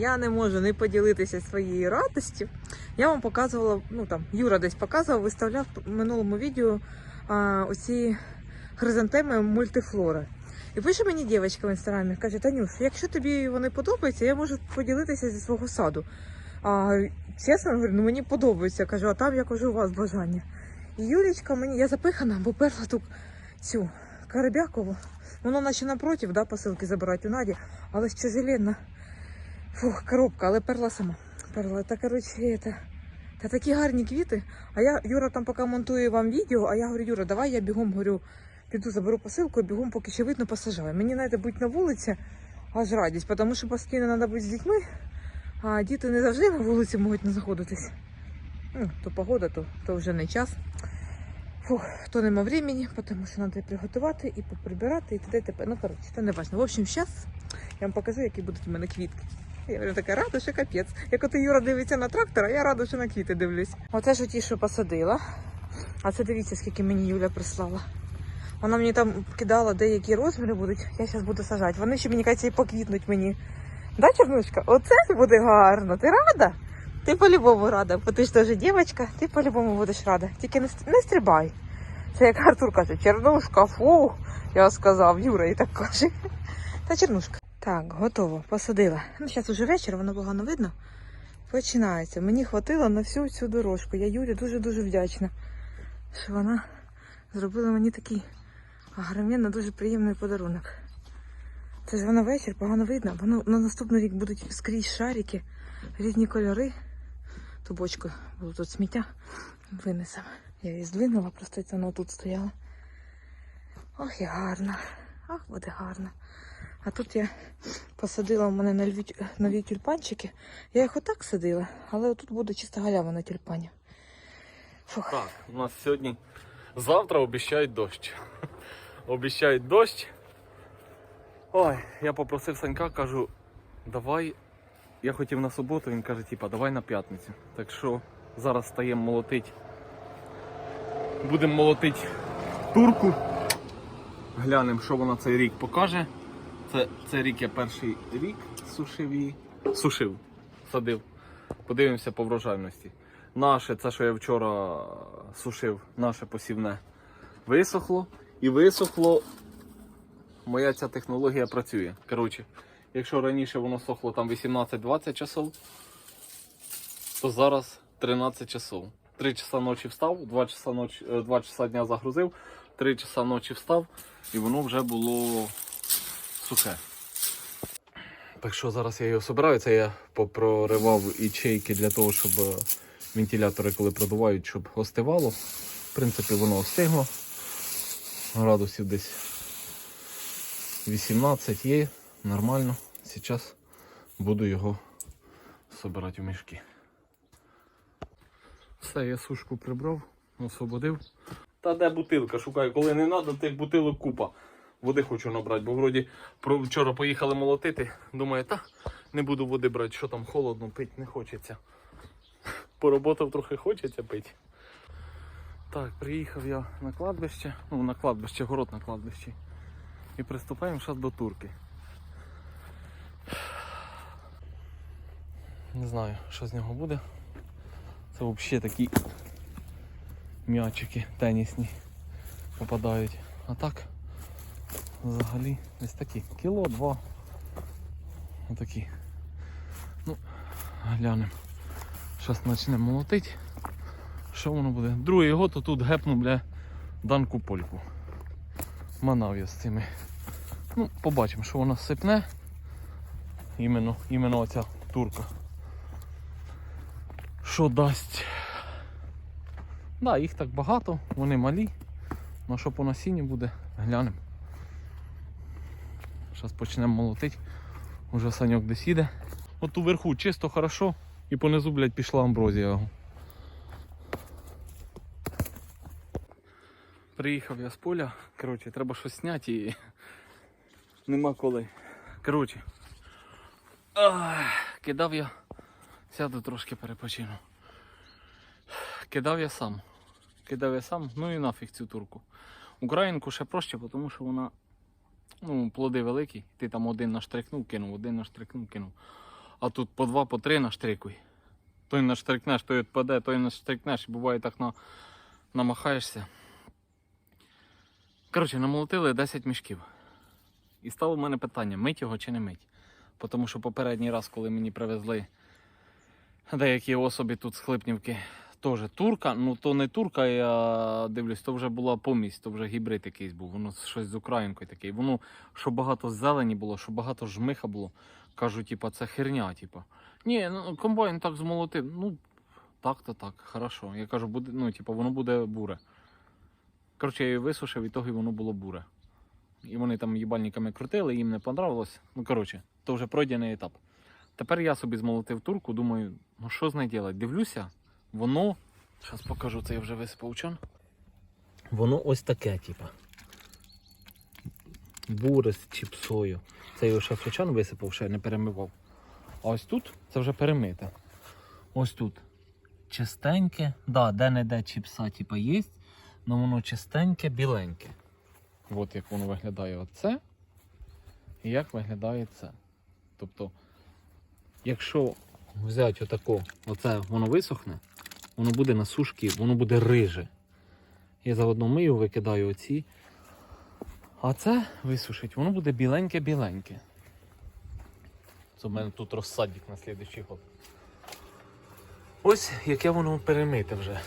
я не можу не поділитися своєю радістю. Я вам показувала, ну там Юра десь показував, виставляв в минулому відео а, оці хризантеми мультифлори. І пише мені дівчинка в інстаграмі, каже, Танюш, якщо тобі вони подобаються, я можу поділитися зі свого саду. А чесно говорю, ну мені подобається. Кажу, а там я кажу, у вас бажання. І Юлічка мені, я запихана, бо перла тут цю Карабякову. Воно наче напротив, да, посилки забирають у Наді, але ж тяжеленно. Фух, коробка, але перла сама. Перла, та коротше, це. Та такі гарні квіти. А я, Юра там поки монтує вам відео, а я говорю, Юра, давай я бігом говорю, піду заберу посилку, і бігом поки ще видно посажаю. Мені треба бути на вулиці, аж радість, тому що постійно треба бути з дітьми, а діти не завжди на вулиці можуть не знаходитись. Ну, то погода, то, то вже не час. Фух, то нема времени, тому що треба приготувати і поприбирати, і т.д. Ну, коротше, це не важно. В общем, зараз я вам покажу, які будуть у мене квітки. Я говорю, така рада, що капець. Як от Юра дивиться на трактор, а я рада, що на квіти дивлюсь. Оце ж ті, що посадила. А це дивіться, скільки мені Юля прислала. Вона мені там кидала, деякі розміри будуть. Я зараз буду сажати. Вони ще мені кажуть, і поквітнуть мені. Да, Чернушка? Оце буде гарно. Ти рада? Ти по-любому рада, бо ти ж теж дівчинка, ти по-любому будеш рада. Тільки не стрибай. Це як Артур каже, Чернушка, фу. Я сказав, Юра і так каже. Та Чернушка. Так, готово, посадила. Ну, зараз уже вечір, воно погано видно. Починається. Мені хватило на всю цю дорожку. Я Юлі дуже-дуже вдячна, що вона зробила мені такий агроменно дуже приємний подарунок. Це ж воно вечір, погано видно. Воно на наступний рік будуть скрізь шарики, різні кольори. Ту бочку було тут сміття. Винесемо. Я її здвинула, просто воно тут стояло. Ох, і гарно. Ах, буде гарно. А тут я посадила у мене нові, нові тюльпанчики. Я їх отак садила, але тут буде чисто галява на тюльпанів. Фух. Так, у нас сьогодні завтра обіцяють дощ. обіцяють дощ. Ой, я попросив Санька, кажу, давай. Я хотів на суботу, він каже, типа, давай на п'ятницю. Так що зараз стаємо молотить. Будемо молотить турку. Глянемо, що вона цей рік покаже. Це, це рік я перший рік сушив її. Сушив, садив. Подивимося по врожайності. Наше, це що я вчора сушив, наше посівне, висохло. І висохло. Моя ця технологія працює. Коротше, якщо раніше воно сохло там 18-20 часов, то зараз 13 часов. 3 часа ночі встав, 2 часа, ночі, 2 часа дня загрузив, 3 часа ночі встав, і воно вже було сухе. Так що зараз я його собираю, це я попроривав ячейки для того, щоб е, вентилятори, коли продувають, щоб остивало. В принципі, воно остигло. Градусів десь 18 є, нормально. Зараз буду його собирати в мішки. Все, я сушку прибрав, освободив. Та де бутилка? Шукаю, коли не треба, тих бутилок купа. Води хочу набрати, бо вроді вчора поїхали молотити. Думаю, та не буду води брати, що там холодно, пити не хочеться. Пороботав трохи хочеться пити. Так, приїхав я на кладбище, ну на кладбище, город на кладбищі. І приступаємо зараз до турки. Не знаю, що з нього буде. Це взагалі такі м'ячики тенісні попадають. А так взагалі ось такі. Кіло, два. Отакі. Ну, глянемо. Зараз почнемо молотити. Що воно буде? Другий год тут гепну, бля, данку польку. Манав я з цими. Ну, побачимо, що вона сипне. Іменно, іменно оця турка. Що дасть? Да, їх так багато, вони малі. Ну що по насінню буде, глянемо. Зараз почнемо молотити. Уже саньок десь їде. От уверху чисто хорошо і понизу, блядь, пішла амброзія. Приїхав я з поля. Коротше, треба щось зняти і нема коли. Коротше. Кидав я. Сяду трошки перепочину. Кидав я сам. Кидав я сам, ну і нафіг цю турку. Українку ще проще, тому що вона ну, плоди великі. Ти там один наштрикнув, кинув, один наштрикнув, кинув. А тут по два, по три наштрикуй. Той наштрикнеш, той відпаде, той наштрикнеш, і буває так на... намахаєшся. Коротше, намолотили 10 мішків. І стало в мене питання, мить його чи не мить. Тому що попередній раз, коли мені привезли деякі особи тут з Хлипнівки, теж турка, ну то не турка, я дивлюсь, то вже була помість, то вже гібрид якийсь був, воно щось з українкою такий. Воно, що багато зелені було, що багато жмиха було. Кажу, типа, це херня, типа. Ні, ну комбайн так змолотив. Ну, так то так, хорошо. Я кажу, буде, ну, типа, воно буде буре. Коротше, я її висушив, і того і воно було буре. І вони там їбальниками крутили, їм не понравилось. Ну, коротше, то вже пройдений етап. Тепер я собі змолотив турку, думаю, ну що з нею робити? Дивлюся, воно. Зараз покажу, це я вже висипав чан. Воно ось таке, типа. Буре з чіпсою. Це його ще флючан висипав, ще не перемивав. А ось тут це вже перемите. Ось тут. Чистеньке, да, де-не-де чіпса, типа є, але воно чистеньке, біленьке. От як воно виглядає оце. І як виглядає це. Тобто, якщо взяти отако, оце воно висохне, воно буде на сушки, воно буде риже. Я заодно мию, викидаю оці. А це висушить, воно буде біленьке-біленьке. Це в мене тут розсадник на слідуючий год. Ось яке воно перемите вже.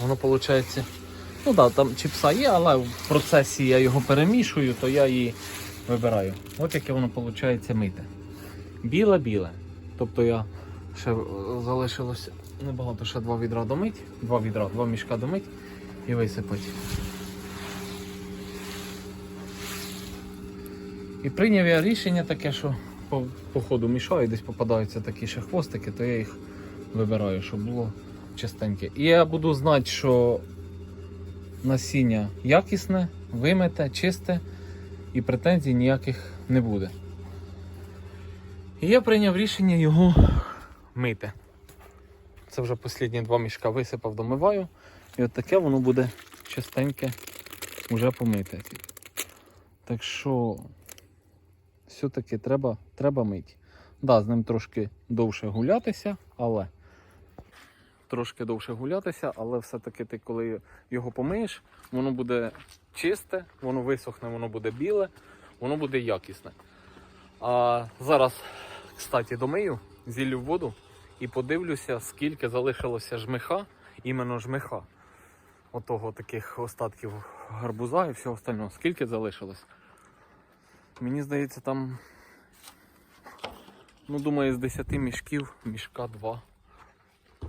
Воно виходить. Ну так, да, там чіпса є, але в процесі я його перемішую, то я її вибираю. От яке воно виходить мите. Біле-біле. Тобто я ще е, залишилося небагато, ще два відра домить, два відра, два мішка домить і висипати. І прийняв я рішення таке, що по, по ходу мішаю, десь попадаються такі ще хвостики, то я їх вибираю, щоб було чистеньке. І я буду знати, що насіння якісне, вимите, чисте і претензій ніяких не буде. І я прийняв рішення його мити. Це вже останні два мішка висипав, домиваю. І от таке воно буде чистеньке, вже помите. Так що все-таки треба, треба мити. Да, з ним трошки довше гулятися, але. Трошки довше гулятися, але все-таки ти, коли його помиєш, воно буде чисте, воно висохне, воно буде біле, воно буде якісне. А зараз, кстати, домию, зіллю в воду і подивлюся, скільки залишилося жмиха, іменно жмиха. Отого таких остатків гарбуза і всього остального. Скільки залишилось? Мені здається, там, ну, думаю, з 10 мішків, мішка 2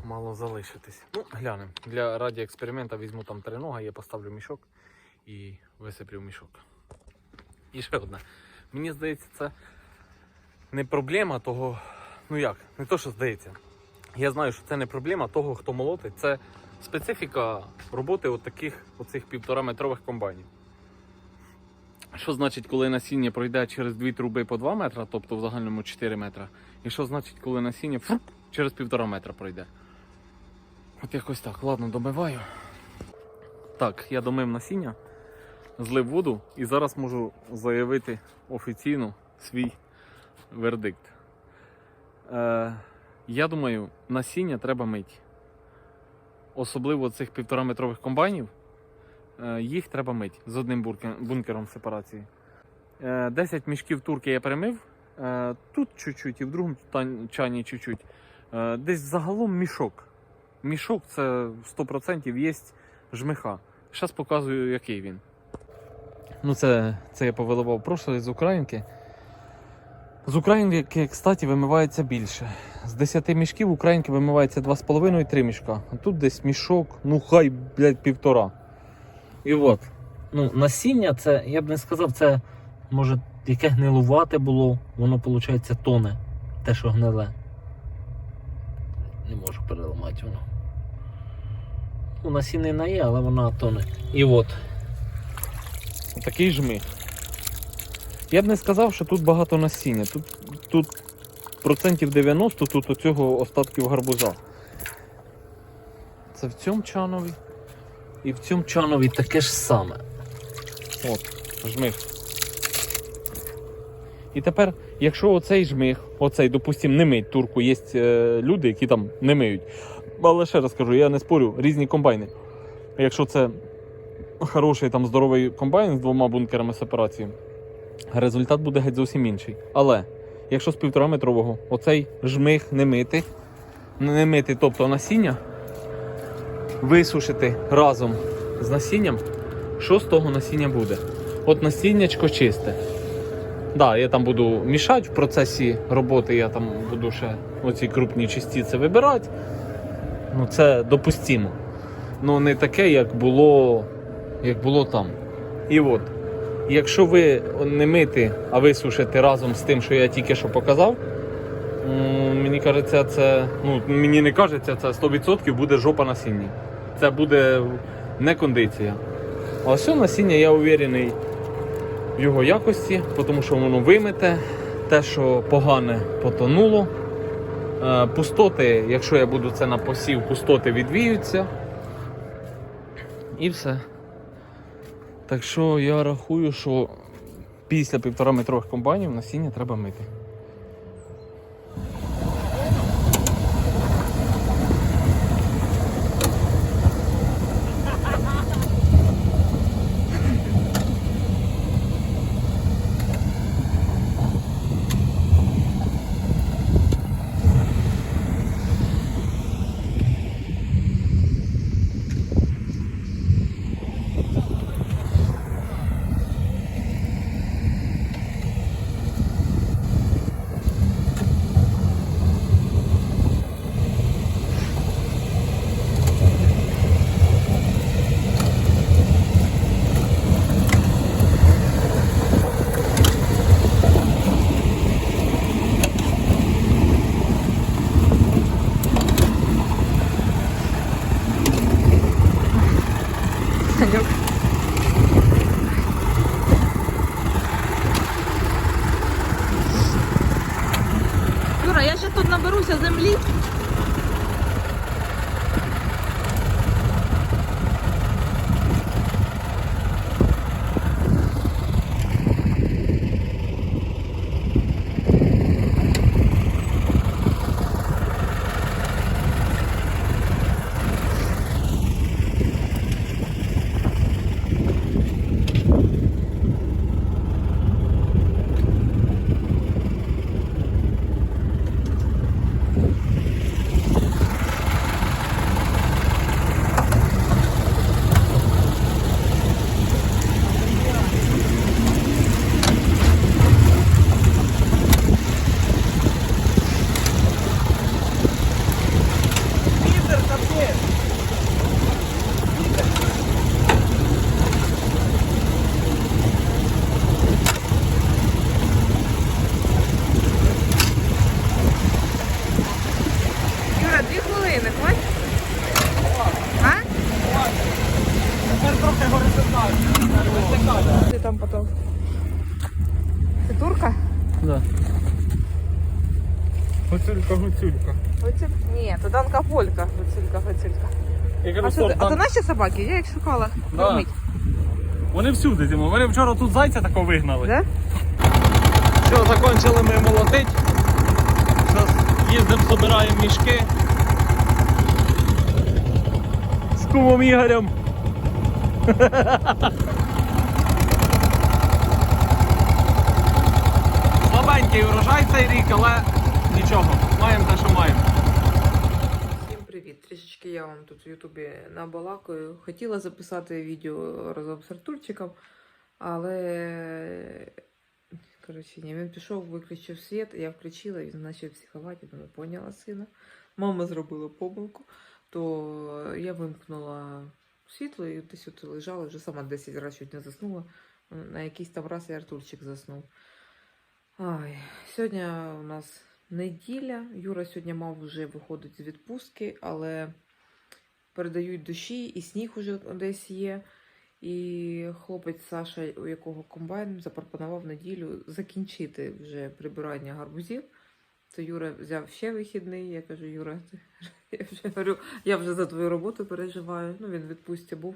мало залишитись. Ну, глянемо. Для раді експеримента візьму там три ноги, я поставлю мішок і висиплю мішок. І ще одне. Мені здається, це не проблема того. Ну як, не то, що здається. Я знаю, що це не проблема того, хто молотить, це специфіка роботи от таких оцих півтора метрових комбайнів. Що значить, коли насіння пройде через дві труби по 2 метра, тобто в загальному 4 метра. І що значить, коли насіння фу, через півтора метра пройде. От якось так. Ладно, домиваю. Так, я домив насіння, злив воду і зараз можу заявити офіційно свій вердикт. Е, я думаю, насіння треба мити. Особливо цих півтораметрових комбайнів. Е, їх треба мити з одним бункером сепарації. Е, 10 мішків турки я перемив. Е, тут чуть-чуть і в другому чані чуть-чуть. Е, десь загалом мішок. Мішок це 100% є жмиха. Зараз показую, який він. Ну, це, це я повиливав прошлий з Українки. З Українки, кстати, вимивається більше. З 10 мішків Українки вимивається 2,5-3 мішка. А тут десь мішок, ну хай, блядь, півтора. І от. Ну, насіння це, я б не сказав, це може яке гнилувате було, воно, виходить, тоне. Те, що гниле. Не можу переламати воно. Ну, насінина є, але вона тоне. І от. Такий жмих. Я б не сказав, що тут багато насіння. Тут, тут процентів 90 тут оцього остатків гарбуза. Це в цьому чанові. І в цьому чанові таке ж саме. От, жмих. І тепер, якщо оцей жмих, оцей, допустим, не мить турку, є е, люди, які там не миють. Але ще раз кажу, я не спорю, різні комбайни. Якщо це хороший там здоровий комбайн з двома бункерами сепарації, результат буде геть зовсім інший. Але якщо з півтораметрового оцей жмих не мити, не мити, тобто насіння, висушити разом з насінням, що з того насіння буде? От насіннячко чисте. Да, я там буду мішати в процесі роботи, я там буду ще оці крупні частиці вибирати. Ну це допустимо. Ну не таке, як було, як було там. І от, якщо ви не мити, а висушите разом з тим, що я тільки що показав, мені кажеться, це. Ну, мені не кажеться, це 100% буде жопа насіння. Це буде не кондиція. А все насіння, я уверений в його якості, тому що воно вимите, те, що погане, потонуло. Е, Пустоти, якщо я буду це на посів, пустоти відвіються. І все. Так що я рахую, що після півтора метрових комбайнів насіння треба мити. Горизонтально. Там потім. Це турка? Да. Гуцулька, гуцулька. Оце? Ні, це данка полька. Гуцулька, гуцулька. Я А, що, це- а наші собаки? Я їх шукала. Да. Кормить. Вони всюди, Дімо. Вони вчора тут зайця такого вигнали. Да? Все, закончили ми молотить. Зараз їздимо, збираємо мішки. З кумом Ігорем. Слабенький урожай цей рік, але нічого. Маємо те, що маємо. Всім привіт! Трішечки я вам тут в Ютубі набалакаю. Хотіла записати відео разом з Артурчиком, але коротше, ні, він пішов, виключив світ, я включила, він почав психувати, думаю, поняла сина. Мама зробила помилку, то я вимкнула світло і десь от лежала, вже сама 10 разів чуть не заснула. На якийсь там раз і Артурчик заснув. Ай, сьогодні у нас неділя. Юра сьогодні мав вже виходити з відпустки, але передають дощі, і сніг уже десь є. І хлопець Саша, у якого комбайн, запропонував неділю закінчити вже прибирання гарбузів. То Юра взяв ще вихідний. Я кажу, Юра, я вже говорю, я вже за твою роботу переживаю. Ну, він відпустці був.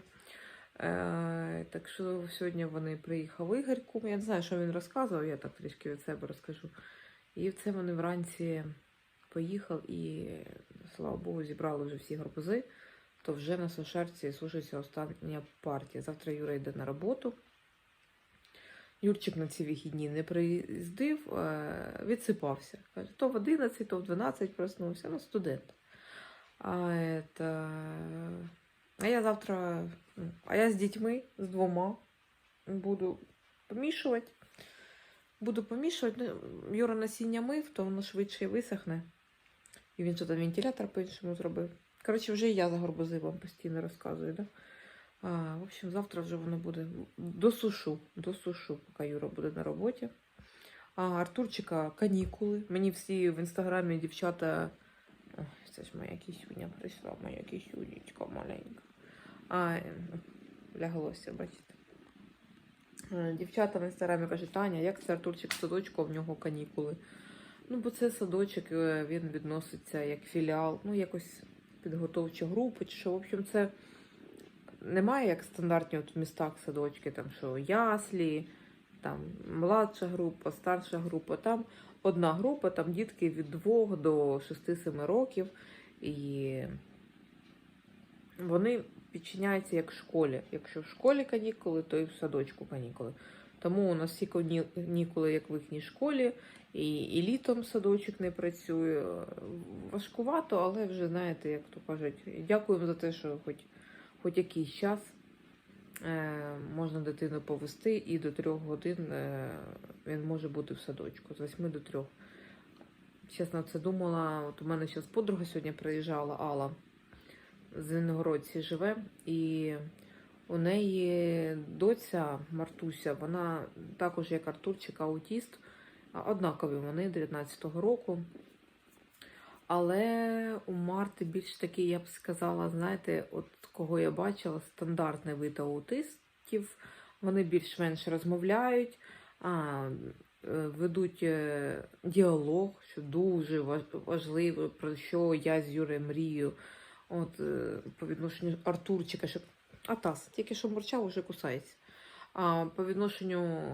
Е, так що сьогодні вони приїхали Ігорьком. Я не знаю, що він розказував, я так трішки від себе розкажу. І це вони вранці поїхали і, слава Богу, зібрали вже всі гарбузи. То вже на сушарці сушиться остання партія. Завтра Юра йде на роботу. Юрчик на ці вихідні не приїздив, е, відсипався. Каже, то в 11, то в 12 проснувся, ну, студент. А, это... а я завтра, ну, а я з дітьми, з двома, буду помішувати. Буду помішувати. Ну, Юра насіння мив, то воно швидше висохне. І він що там вентилятор по-іншому зробив. Коротше, вже і я за горбузи вам постійно розказую, да? А, в общем, завтра вже воно буде досушу, досушу, поки Юра буде на роботі. А Артурчика канікули. Мені всі в інстаграмі дівчата. Ой, це ж моя кисюня прийшла, моя кисюнечка маленька. А, ляглося, бачите. Дівчата в інстаграмі кажуть, Таня, як це Артурчик в садочку, а в нього канікули. Ну, бо це садочок, е, він відноситься як філіал, ну, якось підготовча група, чи що. В общем, це немає як стандартні от в містах садочки, там що яслі, там младша група, старша група. Там одна група, там дітки від 2 до 6-7 років, і вони підчиняються як школі. Якщо в школі канікули, то і в садочку канікули. Тому у нас всі канікули, як в їхній школі, і, і літом садочок не працює. Важкувато, але вже знаєте, як то кажуть, дякуємо за те, що хоч, хоч якийсь час е, можна дитину повести, і до трьох годин е, він може бути в садочку, з 8 до 3. Чесно, це думала. От у мене зараз подруга сьогодні приїжджала, Алла з Звенигородці живе, і у неї доця Мартуся, вона також як Артурчик, аутіст, однакові вони 19-го року. Але у Марти більш такий, я б сказала, знаєте, от кого я бачила, стандартний вид аутистів. Вони більш-менш розмовляють, а, е, ведуть е, діалог, що дуже важливо, про що я з Юрею мрію. От е, по відношенню Артурчика, щоб Атас, тільки що мурчав, уже кусається. А по відношенню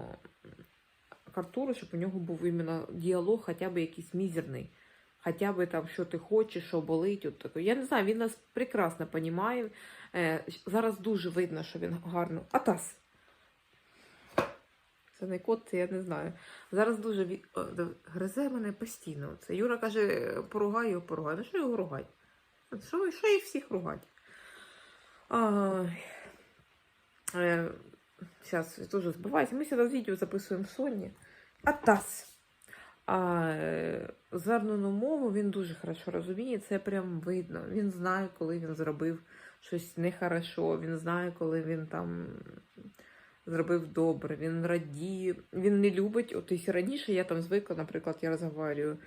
к Артуру, щоб у нього був іменно діалог, хоча б якийсь мізерний. Хоча б там, що ти хочеш, що болить. От таке. Я не знаю, він нас прекрасно розуміє. Е, зараз дуже видно, що він гарно. Атас. Це не кот, це я не знаю. Зараз дуже ві- о, да, гризе мене постійно. Це Юра каже, поругай його, поругай. Ну що його ругать? Що, що їх всіх ругать? Е, Зараз теж збиваюся. Ми зараз відео записуємо Соні. Атас. А звернену мову він дуже хорошо розуміє, це прям видно. Він знає, коли він зробив щось нехорошо, він знає, коли він там зробив добре, він радіє, він не любить. От раніше я там звикла, наприклад, я розговорюю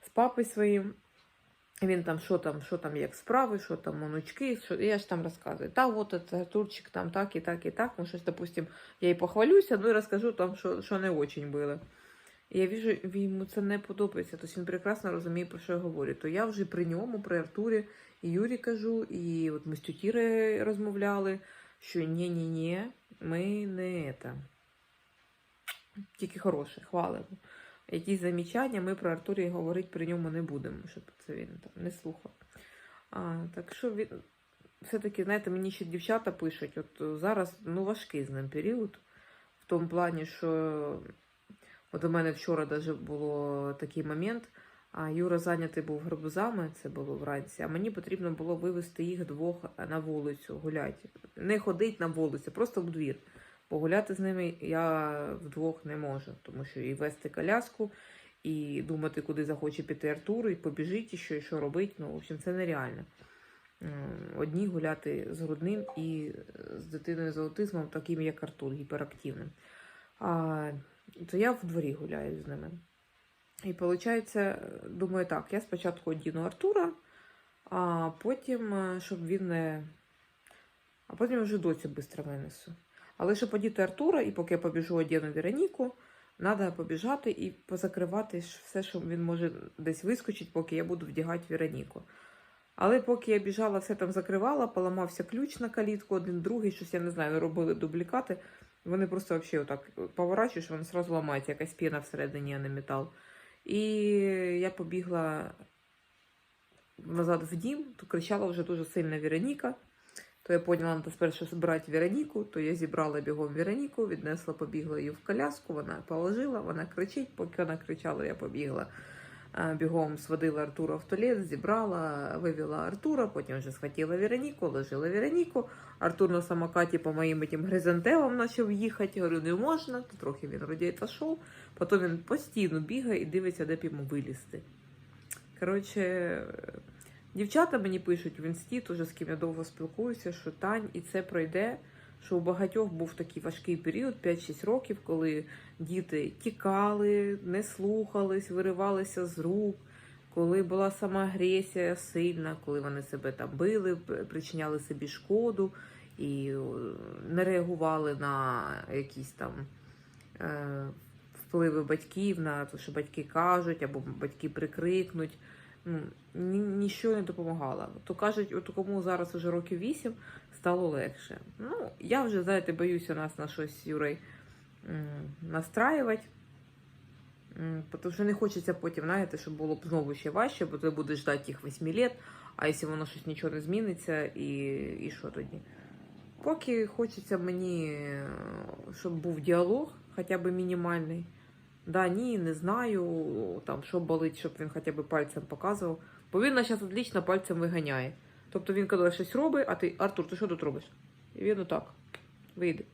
з папою своїм. Він там, що там, що там, як справи, що там онучки, що я ж там розказую. Та от це Артурчик там так і так і так. Ну, щось, допустим, я і похвалюся, ну і розкажу там, що, що не очень було. Я віжу, йому це не подобається. Тобто він прекрасно розуміє, про що я говорю. То я вже при ньому, при Артурі і Юрі кажу, і от ми з тютіри розмовляли, що ні-ні-ні, ми не це. Тільки хороше, хвалимо. Якісь замічання ми про Артурі говорити при ньому не будемо, щоб це він там не слухав. А, так що він все-таки, знаєте, мені ще дівчата пишуть, от зараз ну, важкий з ним період, в тому плані, що от у мене вчора даже було такий момент, а Юра зайнятий був гарбузами, це було вранці, а мені потрібно було вивезти їх двох на вулицю гуляти. Не ходить на вулицю, просто в двір. Погуляти з ними я вдвох не можу, тому що і вести коляску, і думати, куди захоче піти Артур, і побіжить, і що, і що робить. Ну, в общем, це нереально. Одні гуляти з грудним і з дитиною з аутизмом, таким як Артур, гіперактивним. А, то я в дворі гуляю з ними. І виходить, думаю, так, я спочатку одіну Артура, а потім, е, щоб він не. А потім вже доцю швидко винесу. Але щоб одіти Артура, і поки я побіжу одіну Вероніку, треба побіжати і позакривати все, що він може десь вискочить, поки я буду вдягати Вероніку. Але поки я біжала, все там закривала, поламався ключ на калітку, один другий, щось я не знаю, робили дублікати. Вони просто взагалі отак поворачуєш, воно одразу ламається, якась піна всередині, а не метал. І я побігла назад в дім, то кричала вже дуже сильно Вероніка. То я поняла, треба спершу збирати Вероніку, то я зібрала бігом Вероніку, віднесла, побігла її в коляску, вона положила, вона кричить, поки вона кричала, я побігла. А, Бігом сводила Артура в туалет, зібрала, вивела Артура, потім вже схватила Вероніку, ложила Вероніку. Артур на самокаті по моїм этим гризантелам почав їхати. Говорю, не можна, то трохи він вроді пішов. Потім він постійно бігає і дивиться, де б йому вилізти. Коротше, дівчата мені пишуть в інсті, теж з ким я довго спілкуюся, що Тань, і це пройде. Що у багатьох був такий важкий період, 5-6 років, коли діти тікали, не слухались, виривалися з рук, коли була сама агресія сильна, коли вони себе там били, причиняли собі шкоду і е, не реагували на якісь там е, впливи батьків, на те, що батьки кажуть, або батьки прикрикнуть. Ну, ні, ніщо не допомагало. То кажуть, от кому зараз уже років 8, стало легше. Ну, я вже, знаєте, боюся нас на щось з настраювати. М, Тому що не хочеться потім, знаєте, щоб було б знову ще важче, бо ти будеш ждати тих 8 літ, а якщо воно щось нічого не зміниться, і, і що тоді? Поки хочеться мені, щоб був діалог, хоча б мінімальний. Да, ні, не знаю, там, що болить, щоб він хоча б пальцем показував. Бо він нас зараз отлично пальцем виганяє. Тобто він коли щось робить, а ти, Артур, ти що тут робиш? І він отак, вийде.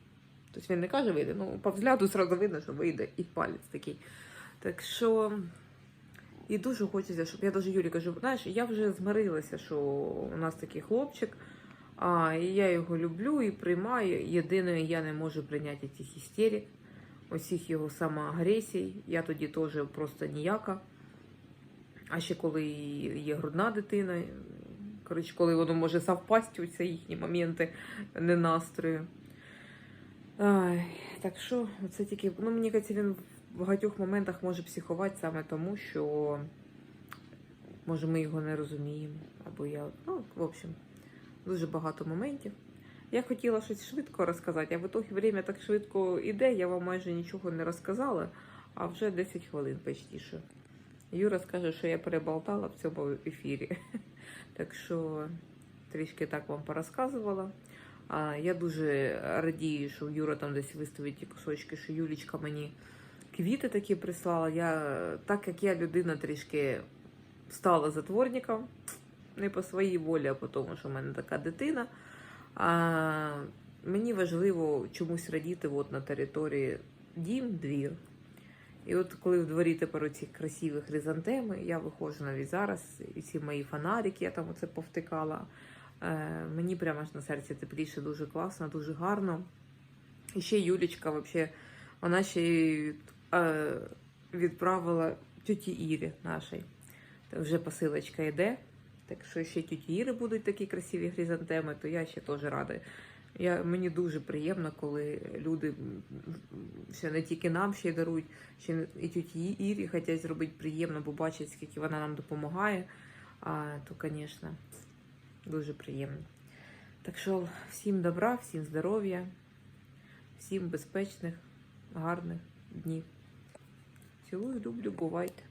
Тобто він не каже вийде, ну по взгляду зразу видно, що вийде і палець такий. Так що. І дуже хочеться, щоб я навіть Юлі кажу, знаєш, я вже змирилася, що у нас такий хлопчик, а, і я його люблю і приймаю. Єдине, я не можу прийняти цих істерик, усіх його самоагресій. Я тоді теж просто ніяка. А ще коли є грудна дитина, коротше, коли воно може совпасти у ці їхні моменти ненастрою. Ай, так що це тільки. Ну, мені кажеться, він в багатьох моментах може психувати саме тому, що може ми його не розуміємо. Або я. Ну, в общем, дуже багато моментів. Я хотіла щось швидко розказати, а в ітогі время так швидко іде, я вам майже нічого не розказала, а вже 10 хвилин почти що. Юра скаже, що я переболтала в цьому ефірі. Так що трішки так вам порозказувала. Я дуже радію, що Юра там десь виставить ті кусочки, що Юлічка мені квіти такі прислала. Я, так як я людина трішки стала затворником, не по своїй волі, а по тому, що в мене така дитина. А, мені важливо чомусь радіти от на території дім, двір. І от коли в дворі тепер оці красиві хризантеми, я виходжу навіть зараз, і ці мої фонарики, я там оце повтикала. Е, мені прямо аж на серці тепліше, дуже класно, дуже гарно. І ще Юлічка, вообще, вона ще й е, відправила тіті Ірі нашій. Вже посилочка йде. Так що ще тіті Іри будуть такі красиві хризантеми, то я ще теж рада. Я, мені дуже приємно, коли люди ще не тільки нам ще й дарують, ще і тіті Ірі хочуть зробити приємно, бо бачать, скільки вона нам допомагає. А, то, звісно, дуже приємно. Так що всім добра, всім здоров'я, всім безпечних, гарних днів. Цілую, люблю, бувайте.